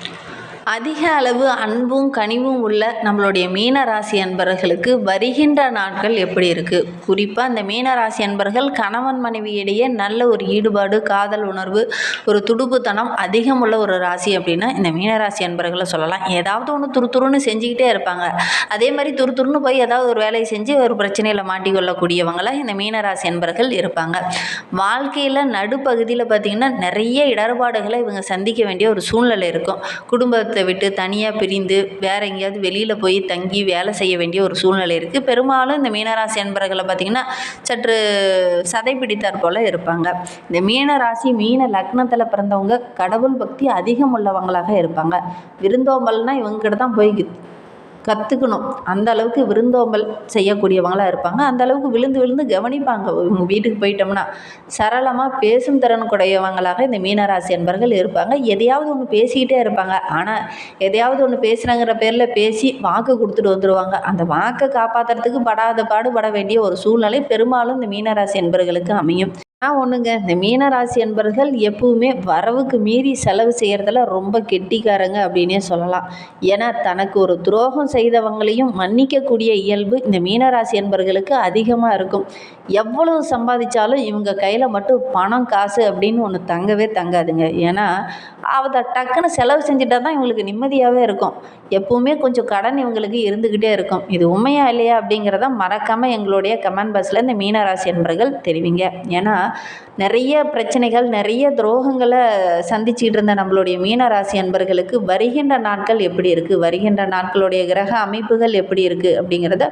Thank you. அதிக அளவு அன்பும் கனிவும் உள்ள நம்மளுடைய மீன ராசி அன்பர்களுக்கு வருகின்ற நாட்கள் எப்படி இருக்குது குறிப்பாக இந்த மீன ராசி அன்பர்கள் கணவன் மனைவியிடையே நல்ல ஒரு ஈடுபாடு காதல் உணர்வு ஒரு துடுப்புத்தனம் அதிகம் உள்ள ஒரு ராசி அப்படின்னா இந்த மீன ராசி அன்பர்களை சொல்லலாம். ஏதாவது ஒன்று துருத்துருன்னு செஞ்சுக்கிட்டே இருப்பாங்க. அதே மாதிரி துருத்துருன்னு போய் ஏதாவது ஒரு வேலையை செஞ்சு ஒரு பிரச்சனையில் மாட்டிக்கொள்ளக்கூடியவங்களாக இந்த மீன ராசி அன்பர்கள் இருப்பாங்க. வாழ்க்கையில் நடுப்பகுதியில் பார்த்திங்கன்னா நிறைய இடர்பாடுகளை இவங்க சந்திக்க வேண்டிய ஒரு சூழ்நிலை இருக்கும். குடும்ப குடும்பத்தை விட்டு தனியாக பிரிந்து வேற எங்கேயாவது வெளியில் போய் தங்கி வேலை செய்ய வேண்டிய ஒரு சூழ்நிலை இருக்குது பெரும்பாலும் இந்த மீனராசி அன்பர்களை பார்த்திங்கன்னா சற்று சதை பிடித்தாற் போல் இருப்பாங்க. இந்த மீனராசி மீன லக்னத்தில் பிறந்தவங்க கடவுள் பக்தி அதிகம் உள்ளவங்களாக இருப்பாங்க. விருந்தோம்பல்னால் இவங்ககிட்ட தான் போய் கற்றுக்கணும் அந்த அளவுக்கு விருந்தோம்பல் செய்யக்கூடியவங்களாக இருப்பாங்க. அந்த அளவுக்கு விழுந்து விழுந்து கவனிப்பாங்க. இவங்க வீட்டுக்கு போயிட்டோம்னா சரளமாக பேசும் திறன் கூடையவங்களாக இந்த மீனராசி என்பர்கள் இருப்பாங்க. எதையாவது ஒன்று பேசிக்கிட்டே இருப்பாங்க. ஆனால் எதையாவது ஒன்று பேசுகிறாங்கிற பேரில் பேசி வாக்கு கொடுத்துட்டு வந்துடுவாங்க அந்த வாக்கை காப்பாற்றுறதுக்கு படாத பாடுபட வேண்டிய ஒரு சூழ்நிலை பெரும்பாலும் இந்த மீனராசி என்பர்களுக்கு அமையும். ஆனால் ஒன்றுங்க இந்த மீனராசி என்பர்கள் எப்பவுமே வரவுக்கு மீறி செலவு செய்கிறதுல ரொம்ப கெட்டிக்காரங்க அப்படின்னே சொல்லலாம். ஏன்னா தனக்கு ஒரு துரோகம் செய்தவங்களையும் மன்னிக்கக்கூடிய இயல்பு இந்த மீனராசி என்பர்களுக்கு அதிகமாக இருக்கும். எவ்வளவு சம்பாதிச்சாலும் இவங்க கையில் மட்டும் பணம் காசு அப்படின்னு ஒன்று தங்கவே தங்காதுங்க. ஏன்னா அதை டக்குன்னு செலவு செஞ்சுட்டா தான் இவங்களுக்கு நிம்மதியாகவே இருக்கும். எப்பவுமே கொஞ்சம் கடன் இவங்களுக்கு இருந்துக்கிட்டே இருக்கும். இது உண்மையா இல்லையா அப்படிங்கிறத மறக்காமல் எங்களுடைய கமெண்ட் பாக்ஸில் இந்த மீனராசி என்பர்கள் தெரிவிங்க. ஏன்னா நிறைய பிரச்சனைகள் நிறைய துரோகங்களை சந்திச்சுட்டு இருந்த நம்மளுடைய மீனராசி அன்பர்களுக்கு வருகின்ற நாட்கள் எப்படி இருக்குது வருகின்ற நாட்களுடைய கிரக அமைப்புகள் எப்படி இருக்குது அப்படிங்கிறத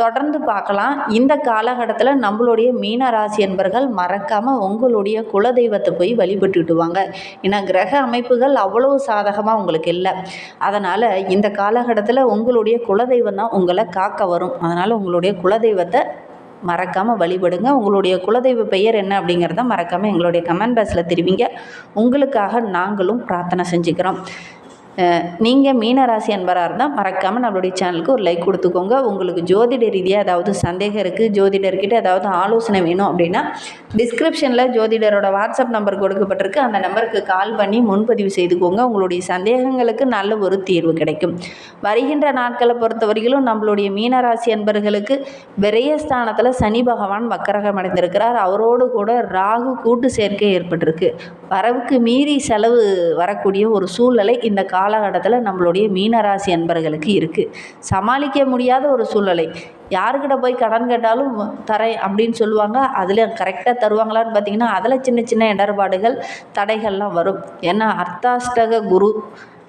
தொடர்ந்து பார்க்கலாம். இந்த காலகட்டத்தில் நம்மளுடைய மீனராசி அன்பர்கள் மறக்காமல் உங்களுடைய குலதெய்வத்தை போய் வழிபட்டுட்டு வாங்க. ஏன்னா கிரக அமைப்புகள் அவ்வளோ சாதகமாக உங்களுக்கு இல்லை. அதனால் இந்த காலகட்டத்தில் உங்களுடைய குலதெய்வம் தான் உங்களை காக்க வரும். அதனால் உங்களுடைய குலதெய்வத்தை மறக்காமல் வழிபடுங்க. உங்களுடைய குலதெய்வ பெயர் என்ன அப்படிங்கிறத மறக்காமல் எங்களுடைய கமெண்ட் பாக்ஸில் தெரிவிங்க. உங்களுக்காக நாங்களும் பிரார்த்தனை செஞ்சுக்கிறோம். நீங்கள் மீனராசி அன்பராக இருந்தால் மறக்காமல் நம்மளுடைய சேனலுக்கு ஒரு லைக் கொடுத்துக்கோங்க. உங்களுக்கு ஜோதிட ரீதியாக ஏதாவது சந்தேகம் இருக்குது ஜோதிடர்கிட்ட ஏதாவது ஆலோசனை வேணும் அப்படின்னா டிஸ்கிரிப்ஷனில் ஜோதிடரோட வாட்ஸ்அப் நம்பர் கொடுக்கப்பட்டிருக்கு. அந்த நம்பருக்கு கால் பண்ணி முன்பதிவு செய்துக்கோங்க. உங்களுடைய சந்தேகங்களுக்கு நல்ல ஒரு தீர்வு கிடைக்கும். வருகின்ற நாட்களை பொறுத்த வரையிலும் நம்மளுடைய மீனராசி அன்பர்களுக்கு விரயஸ்தானத்தில் சனி பகவான் வக்கரகம் அடைந்திருக்கிறார். அவரோடு கூட ராகு கூட்டு சேர்க்கை ஏற்பட்டிருக்கு. வரவுக்கு மீறி செலவு வரக்கூடிய ஒரு சூழ்நிலை இந்த காலகட்டத்தில் நம்மளுடைய மீனராசி அன்பர்களுக்கு இருக்குது சமாளிக்க முடியாத ஒரு சூழ்நிலை. யாருக்கிட்ட போய் கடன் கேட்டாலும் தரேன் அப்படின்னு சொல்லுவாங்க. அதில் கரெக்டாக தருவாங்களான்னு பார்த்தீங்கன்னா அதில் சின்ன சின்ன இடர்பாடுகள் தடைகள்லாம் வரும். ஏன்னா அர்த்தாஷ்டக குரு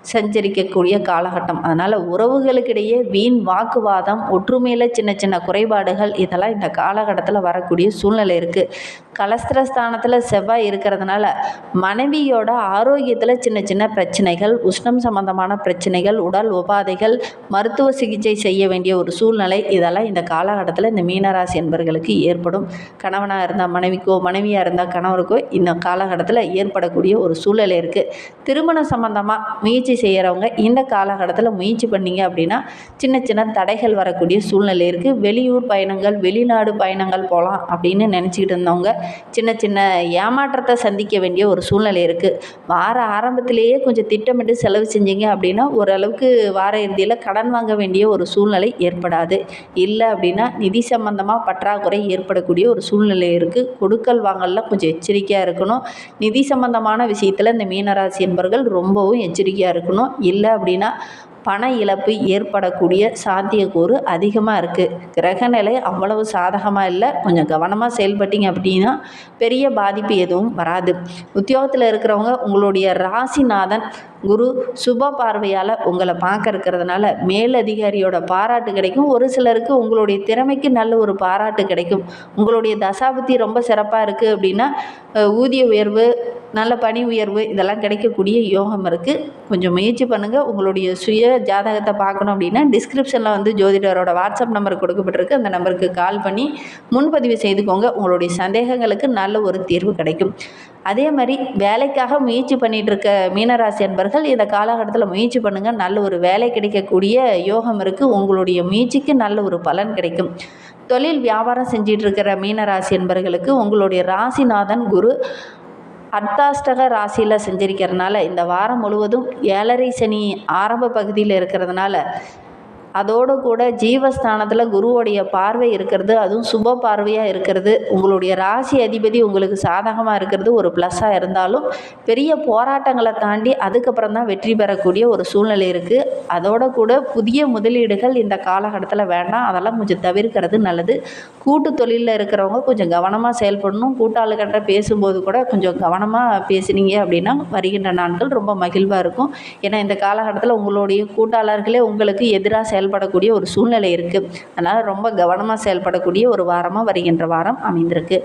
சஞ்சரிக்கக்கூடிய காலகட்டம். அதனால் உறவுகளுக்கிடையே வீண் வாக்குவாதம் ஒற்றுமையில் சின்ன சின்ன குறைபாடுகள் இதெல்லாம் இந்த காலகட்டத்தில் வரக்கூடிய சூழ்நிலை இருக்குது கலஸ்திரஸ்தானத்தில் செவ்வாய் இருக்கிறதுனால மனைவியோட ஆரோக்கியத்தில் சின்ன சின்ன பிரச்சனைகள் உஷ்ணம் சம்பந்தமான பிரச்சனைகள் உடல் உபாதைகள் மருத்துவ சிகிச்சை செய்ய வேண்டிய ஒரு சூழ்நிலை இதெல்லாம் இந்த காலகட்டத்தில் இந்த மீனராசி என்பர்களுக்கு ஏற்படும். கணவனாக இருந்தால் மனைவிக்கோ மனைவியாக இருந்தால் கணவருக்கோ இந்த காலகட்டத்தில் ஏற்படக்கூடிய ஒரு சூழ்நிலை இருக்குது திருமணம் சம்பந்தமாக முயற்சி செய்கிறவங்க இந்த காலகட்டத்தில் முயற்சி பண்ணீங்க அப்படின்னா சின்ன சின்ன தடைகள் வரக்கூடிய சூழ்நிலை இருக்குது வெளியூர் பயணங்கள் வெளிநாடு பயணங்கள் போகலாம் அப்படின்னு நினச்சிக்கிட்டு இருந்தவங்க சின்ன சின்ன ஏமாற்றத்தை சந்திக்க வேண்டிய ஒரு சூழ்நிலை இருக்குது வார ஆரம்பத்திலேயே கொஞ்சம் திட்டமிட்டு செலவு செஞ்சீங்க அப்படின்னா ஓரளவுக்கு வார இறுதியில் கடன் வாங்க வேண்டிய ஒரு சூழ்நிலை ஏற்படாது. இல்லை அப்படின்னா நிதி சம்பந்தமாக பற்றாக்குறை ஏற்படக்கூடிய ஒரு சூழ்நிலை இருக்குது கொடுக்கல் வாங்கலில் கொஞ்சம் எச்சரிக்கையாக இருக்கணும். நிதி சம்பந்தமான விஷயத்தில் இந்த மீனராசி என்பவர்கள் ரொம்பவும் எச்சரிக்கையாக இருக்கணும் இருக்கணும். இல்லை அப்படின்னா பண இழப்பு ஏற்படக்கூடிய சாத்தியக்கூறு அதிகமாக இருக்குது கிரகநிலை அவ்வளவு சாதகமாக இல்லை. கொஞ்சம் கவனமாக செயல்பட்டீங்க அப்படின்னா பெரிய பாதிப்பு எதுவும் வராது. உத்தியோகத்தில் இருக்கிறவங்க உங்களுடைய ராசிநாதன் குரு சுப பார்வையால் உங்களை பார்க்க இருக்கிறதுனால மேலதிகாரியோட பாராட்டு கிடைக்கும். ஒரு சிலருக்கு உங்களுடைய திறமைக்கு நல்ல ஒரு பாராட்டு கிடைக்கும். உங்களுடைய தசாபுத்தி ரொம்ப சிறப்பாக இருக்குது அப்படின்னா ஊதிய உயர்வு நல்ல பணி உயர்வு இதெல்லாம் கிடைக்கக்கூடிய யோகம் இருக்குது கொஞ்சம் முயற்சி பண்ணுங்கள் உங்களுடைய சுய ஜாதகத்தை பார்க்கணும் அப்படின்னா டிஸ்கிரிப்ஷனில் வந்து ஜோதிடரோட வாட்ஸ்அப் நம்பர் கொடுக்கப்பட்டிருக்கு. அந்த நம்பருக்கு கால் பண்ணி முன்பதிவு செய்துக்கோங்க. உங்களுடைய சந்தேகங்களுக்கு நல்ல ஒரு தீர்வு கிடைக்கும். அதே மாதிரி வேலைக்காக முயற்சி பண்ணிகிட்டு இருக்க மீனராசி அன்பர்கள் இந்த காலகட்டத்தில் முயற்சி பண்ணுங்கள் நல்ல ஒரு வேலை கிடைக்கக்கூடிய யோகம் இருக்குது உங்களுடைய முயற்சிக்கு நல்ல ஒரு பலன் கிடைக்கும். தொழில் வியாபாரம் செஞ்சிட்டு இருக்கிற மீனராசி என்பர்களுக்கு உங்களுடைய ராசிநாதன் குரு அர்த்தாஷ்டக ராசியில் செஞ்சிருக்கிறதுனால இந்த வாரம் முழுவதும் ஏழரை சனி ஆரம்ப பகுதியில் இருக்கிறதுனால அதோடு கூட ஜீவஸ்தானத்தில் குருவோடைய பார்வை இருக்கிறது அதுவும் சுப பார்வையாக இருக்கிறது. உங்களுடைய ராசி அதிபதி உங்களுக்கு சாதகமாக இருக்கிறது ஒரு ப்ளஸ்ஸாக இருந்தாலும் பெரிய போராட்டங்களை தாண்டி அதுக்கப்புறம் தான் வெற்றி பெறக்கூடிய ஒரு சூழ்நிலை இருக்குது அதோடு கூட புதிய முதலீடுகள் இந்த காலகட்டத்தில் வேண்டாம். அதெல்லாம் கொஞ்சம் தவிர்க்கிறது நல்லது. கூட்டு தொழிலில் இருக்கிறவங்க கொஞ்சம் கவனமாக செயல்படணும். கூட்டாளுகிட்ட பேசும்போது கூட கொஞ்சம் கவனமாக பேசுனீங்க அப்படின்னா வருகின்ற நாட்கள் ரொம்ப மகிழ்வாக இருக்கும். ஏன்னா இந்த காலகட்டத்தில் உங்களுடைய கூட்டாளர்களே உங்களுக்கு எதிராக செயல்படக்கூடிய ஒரு சூழ்நிலை இருக்குது அதனால் ரொம்ப கவனமாக செயல்படக்கூடிய ஒரு வாரமாக வருகின்ற வாரம் அமைந்திருக்கு.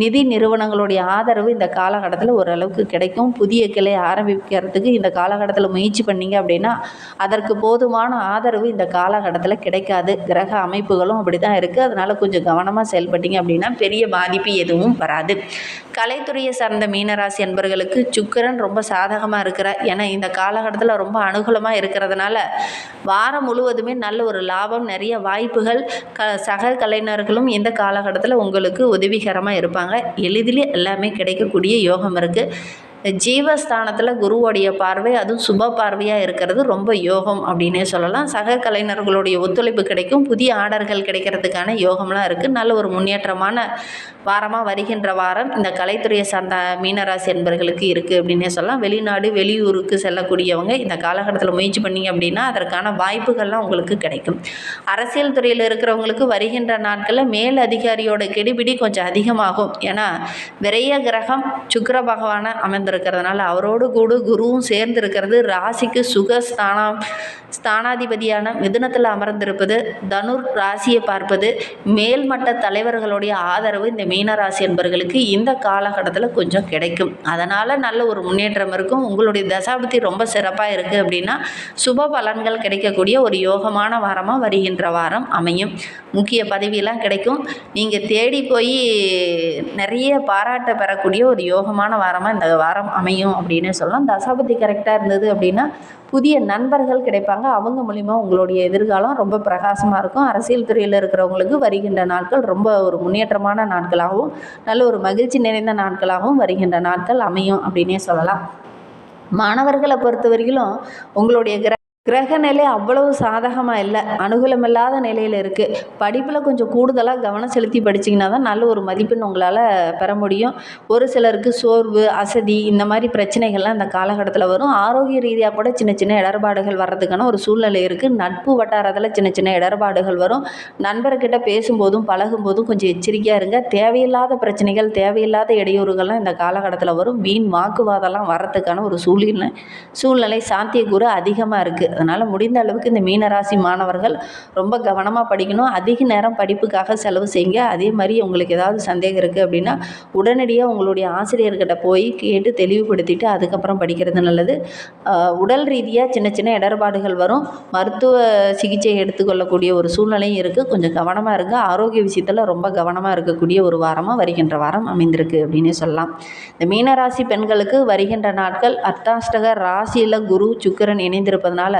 நிதி நிறுவனங்களுடைய ஆதரவு இந்த காலகட்டத்தில் ஓரளவுக்கு கிடைக்கும். புதிய கிளை ஆரம்பிக்கிறதுக்கு இந்த காலகட்டத்தில் முயற்சி பண்ணீங்க அப்படின்னா அதற்கு போதுமான ஆதரவு இந்த காலகட்டத்தில் கிடைக்காது. கிரக அமைப்புகளும் அப்படி தான் இருக்குது அதனால் கொஞ்சம் கவனமாக செயல்பட்டீங்க அப்படின்னா பெரிய பாதிப்பு எதுவும் வராது. கலைத்துறையை சார்ந்த மீனராசி என்பவர்களுக்கு சுக்கரன் ரொம்ப சாதகமாக இருக்கிறார். ஏன்னா இந்த காலகட்டத்தில் ரொம்ப அனுகூலமாக இருக்கிறதுனால வாரம் முழுவதுமே நல்ல ஒரு லாபம் நிறைய வாய்ப்புகள் க சக கலைஞர்களும் இந்த காலகட்டத்தில் உங்களுக்கு உதவிகரமாக இருப்பாங்க. எளிதிலே எல்லாமே கிடைக்கக்கூடிய யோகம் இருக்குது ஜீவஸ்தானத்தில் குருவோடைய பார்வை அதுவும் சுப பார்வையாக இருக்கிறது ரொம்ப யோகம் அப்படின்னே சொல்லலாம். சக கலைஞர்களுடைய ஒத்துழைப்பு கிடைக்கும். புதிய ஆர்டர்கள் கிடைக்கிறதுக்கான யோகம்லாம் இருக்குது நல்ல ஒரு முன்னேற்றமான வாரமாக வருகின்ற வாரம் இந்த கலைத்துறையை சார்ந்த மீனராசி என்பர்களுக்கு இருக்குது அப்படின்னே சொல்லலாம். வெளிநாடு வெளியூருக்கு செல்லக்கூடியவங்க இந்த காலகட்டத்தில் முயற்சி பண்ணீங்க அப்படின்னா அதற்கான வாய்ப்புகள்லாம் உங்களுக்கு கிடைக்கும். அரசியல் துறையில் இருக்கிறவங்களுக்கு வருகின்ற நாட்களில் மேல் அதிகாரியோட கெடிபிடி கொஞ்சம் அதிகமாகும். ஏன்னா விரைய கிரகம் சுக்கிர பகவானை வந்திருக்கிறதுனால அவரோடு கூட குருவும் சேர்ந்து இருக்கிறது ராசிக்கு சுகஸ்தானம் ஸ்தானாதிபதியான மிதுனத்தில் அமர்ந்திருப்பது தனுர் ராசியை பார்ப்பது மேல்மட்ட தலைவர்களுடைய ஆதரவு இந்த மீனராசி என்பவர்களுக்கு இந்த காலகட்டத்தில் கொஞ்சம் கிடைக்கும். அதனால் நல்ல ஒரு முன்னேற்றம் இருக்கும். உங்களுடைய தசாபதி ரொம்ப சிறப்பாக இருக்குது அப்படின்னா சுப பலன்கள் கிடைக்கக்கூடிய ஒரு யோகமான வாரமாக வருகின்ற வாரம் அமையும். முக்கிய பதவியெல்லாம் கிடைக்கும். நீங்கள் தேடி போய் நிறைய பாராட்ட பெறக்கூடிய ஒரு யோகமான வாரமாக இந்த வாரம் அமையும் அப்படின்னு சொல்லலாம். தசாபதி கரெக்டாக இருந்தது அப்படின்னா புதிய நண்பர்கள் கிடைப்பாங்க. அவங்க மூலிமா உங்களுடைய எதிர்காலம் ரொம்ப பிரகாசமாக இருக்கும். அரசியல் துறையில் இருக்கிறவங்களுக்கு வருகின்ற நாட்கள் ரொம்ப ஒரு முன்னேற்றமான நாட்களாகவும் நல்ல ஒரு மகிழ்ச்சி நிறைந்த நாட்களாகவும் வருகின்ற நாட்கள் அமையும் அப்படின்னே சொல்லலாம். மாணவர்களை பொறுத்த வரையிலும் உங்களுடைய கிர கிரக நிலை அவ்வளவு சாதகமாக இல்லை. அனுகூலமில்லாத நிலையில் இருக்குது படிப்பில் கொஞ்சம் கூடுதலாக கவனம் செலுத்தி படிச்சிங்கன்னா தான் நல்ல ஒரு மதிப்பெண் உங்களால் பெற முடியும். ஒரு சிலருக்கு சோர்வு அசதி இந்த மாதிரி பிரச்சனைகள்லாம் இந்த காலகட்டத்தில் வரும். ஆரோக்கிய ரீதியாக கூட சின்ன சின்ன இடர்பாடுகள் வர்றதுக்கான ஒரு சூழ்நிலை இருக்குது நட்பு வட்டாரத்தில் சின்ன சின்ன இடர்பாடுகள் வரும். நண்பர்கிட்ட பேசும்போதும் பழகும்போதும் கொஞ்சம் எச்சரிக்கையாக இருங்க. தேவையில்லாத பிரச்சனைகள் தேவையில்லாத இடையூறுகள்லாம் இந்த காலகட்டத்தில் வரும். வீண் வாக்குவாதம்லாம் வர்றதுக்கான ஒரு சூழ்நிலை சூழ்நிலை சாத்தியக்கூறு அதிகமாக இருக்குது அதனால் முடிந்த அளவுக்கு இந்த மீனராசி மாணவர்கள் ரொம்ப கவனமாக படிக்கணும். அதிக நேரம் படிப்புக்காக செலவு செய்யுங்க. அதே மாதிரி உங்களுக்கு ஏதாவது சந்தேகம் இருக்குது அப்படின்னா உடனடியாக உங்களுடைய ஆசிரியர்கிட்ட போய் கேட்டு தெளிவுபடுத்திட்டு அதுக்கப்புறம் படிக்கிறது நல்லது. உடல் ரீதியாக சின்ன சின்ன இடர்பாடுகள் வரும். மருத்துவ சிகிச்சை எடுத்துக்கொள்ளக்கூடிய ஒரு சூழ்நிலையும் இருக்குது கொஞ்சம் கவனமாக இருங்க. ஆரோக்கிய விஷயத்தில் ரொம்ப கவனமாக இருக்கக்கூடிய ஒரு வாரமாக வருகின்ற வாரம் அமைந்திருக்கு அப்படின்னு சொல்லலாம். இந்த மீனராசி பெண்களுக்கு வருகின்ற நாட்கள் அர்த்தாஷ்டக ராசியில் குரு சுக்கிரன் இணைந்திருப்பதனால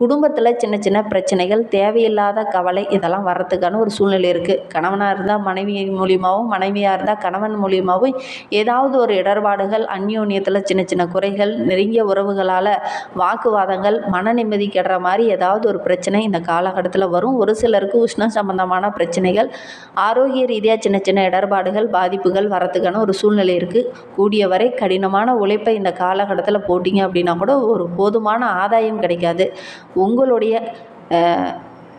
குடும்பத்தில் சின்ன சின்ன பிரச்சனைகள் தேவையில்லாத கவலை இதெல்லாம் வர்றதுக்கான ஒரு சூழ்நிலை இருக்குது கணவனாக இருந்தால் மனைவி மூலியமாகவும் மனைவியாக இருந்தால் கணவன் மூலியமாகவும் ஏதாவது ஒரு இடர்பாடுகள் அந்யோன்யத்தில் சின்ன சின்ன குறைகள் நெருங்கிய உறவுகளால் வாக்குவாதங்கள் மன நிம்மதி கெடுற மாதிரி ஏதாவது ஒரு பிரச்சனை இந்த காலகட்டத்தில் வரும். ஒரு சிலருக்கு உஷ்ணம் சம்பந்தமான பிரச்சனைகள் ஆரோக்கிய ரீதியாக சின்ன சின்ன இடர்பாடுகள் பாதிப்புகள் வரத்துக்கான ஒரு சூழ்நிலை இருக்குது கூடிய வரை கடினமான உழைப்பை இந்த காலகட்டத்தில் போட்டிங்க அப்படின்னா கூட ஒரு போதுமான ஆதாயம் கிடைக்காது. உங்களுடைய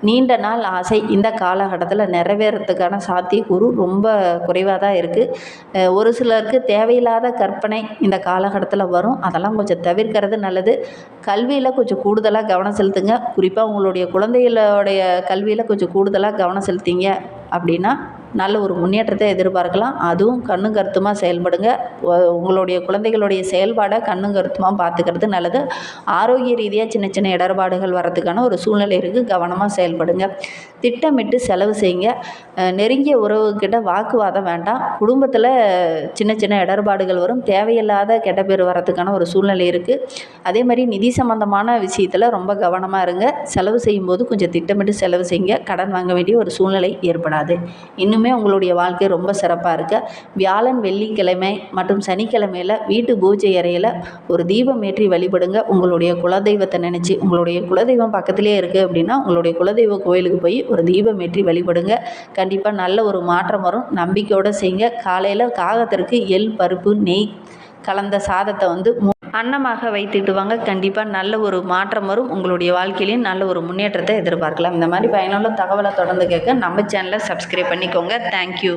நீண்ட நாள் ஆசை இந்த காலகட்டத்தில் நிறைவேறத்துக்கான சாத்தியக்கூறு ரொம்ப குறைவாக தான் இருக்குது ஒரு சிலருக்கு தேவையில்லாத கற்பனை இந்த காலகட்டத்தில் வரும். அதெல்லாம் கொஞ்சம் தவிர்க்கிறது நல்லது. கல்வியில் கொஞ்சம் கூடுதலாக கவனம் செலுத்துங்க. குறிப்பாக உங்களுடைய குழந்தைகளோடைய கல்வியில் கொஞ்சம் கூடுதலாக கவனம் செலுத்திங்க. அப்படின்னா நல்ல ஒரு முன்னேற்றத்தை எதிர்பார்க்கலாம். அதுவும் கண்ணும் கருத்துமாக செயல்படுங்க. உங்களுடைய குழந்தைகளுடைய செயல்பாடை கண்ணும் கருத்துமாக பார்த்துக்கிறது நல்லது. ஆரோக்கிய ரீதியாக சின்ன சின்ன இடர்பாடுகள் வர்றதுக்கான ஒரு சூழ்நிலை இருக்குது கவனமாக செயல்படுங்க. திட்டமிட்டு செலவு செய்யுங்க. நெருங்கிய உறவுக்கிட்ட வாக்குவாதம் வேண்டாம். குடும்பத்தில் சின்ன சின்ன இடர்பாடுகள் வரும். தேவையில்லாத கெட்ட பேர் வர்றதுக்கான ஒரு சூழ்நிலை இருக்குது அதே மாதிரி நிதி சம்பந்தமான விஷயத்தில் ரொம்ப கவனமாக இருங்க. செலவு செய்யும்போது கொஞ்சம் திட்டமிட்டு செலவு செய்யுங்க. கடன் வாங்க வேண்டிய ஒரு சூழ்நிலை ஏற்படாது. வராது. இன்னுமே உங்களுடைய வாழ்க்கை ரொம்ப சிறப்பாக இருக்க. வியாழன் வெள்ளிக்கிழமை மற்றும் சனிக்கிழமையில் வீட்டு பூஜை அறையில் ஒரு தீபம் ஏற்றி வழிபடுங்க. உங்களுடைய குலதெய்வத்தை நினச்சி உங்களுடைய குலதெய்வம் பக்கத்திலே இருக்குது அப்படின்னா உங்களுடைய குலதெய்வ கோயிலுக்கு போய் ஒரு தீபம் ஏற்றி வழிபடுங்க. கண்டிப்பாக நல்ல ஒரு மாற்றம் வரும். நம்பிக்கையோடு செய்யுங்க. காலையில் காகத்திற்கு எள் பருப்பு நெய் கலந்த சாதத்தை வந்து அன்னமாக வைத்துட்டு வாங்க கண்டிப்பாக நல்ல ஒரு மாற்றம் வரும். உங்களுடைய வாழ்க்கையிலையும் நல்ல ஒரு முன்னேற்றத்தை எதிர்பார்க்கலாம். இந்த மாதிரி பயனுள்ள தகவலை தொடர்ந்து கேட்க நம்ம சேனலை சப்ஸ்கிரைப் பண்ணிக்கோங்க. தேங்க்யூ